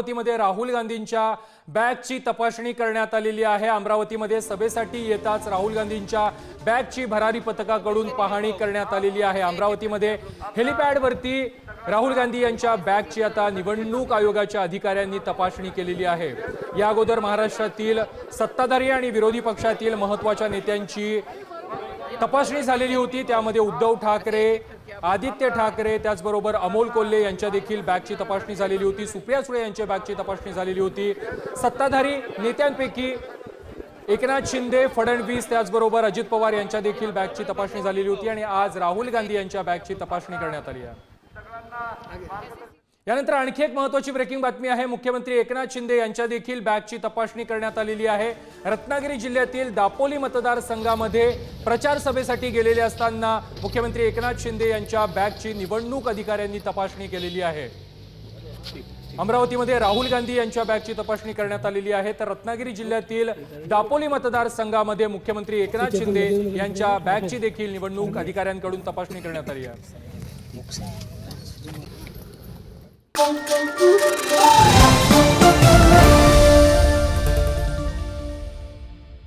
अमरावतीमध्ये राहुल गांधींच्या बॅगची तपासणी करण्यात आलेली आहे. अमरावतीमध्ये सभेसाठी येताच राहुल गांधींच्या बॅगची भरारी पथकाकडून पाहणी करण्यात आलेली आहे. अमरावतीमध्ये हेलिपॅडवरती राहुल गांधी यांच्या बॅगची आता निवडणूक आयोगाच्या अधिकाऱ्यांनी तपासणी केलेली आहे. या अगोदर महाराष्ट्रातील सत्ताधारी आणि विरोधी पक्षातील महत्त्वाच्या नेत्यांची तपासणी झालेली होती. त्यामध्ये उद्धव ठाकरे आदित्य ठाकरे त्याचबरोबर अमोल कोल्हे यांच्या देखील बॅगची तपासणी झालेली होती. सुप्रिया सुळे यांच्या बॅगची तपासणी झालेली होती. सत्ताधारी नेत्यांपैकी एकनाथ शिंदे फडणवीस त्याचबरोबर अजित पवार यांच्या देखील बॅगची तपासणी झालेली होती. आणि आज राहुल गांधी यांच्या बॅगची तपासणी करण्यात आली आहे. यानंतर आणखी एक महत्वाची ब्रेकिंग बातमी आहे. मुख्यमंत्री एकनाथ शिंदे यांच्या देखील बॅगची तपासणी करण्यात आलेली आहे. रत्नागिरी जिल्ह्यातील दापोली मतदारसंघामध्ये प्रचार सभेसाठी गेलेले असताना मुख्यमंत्री एकनाथ शिंदे यांच्या बॅगची निवडणूक अधिकाऱ्यांनी तपासणी केलेली आहे. अमरावतीमध्ये राहुल गांधी यांच्या बॅगची तपासणी करण्यात आलेली आहे. तर रत्नागिरी जिल्ह्यातील दापोली मतदारसंघामध्ये मुख्यमंत्री एकनाथ शिंदे यांच्या बॅगची देखील निवडणूक अधिकाऱ्यांकडून तपासणी करण्यात आली आहे. Thank you.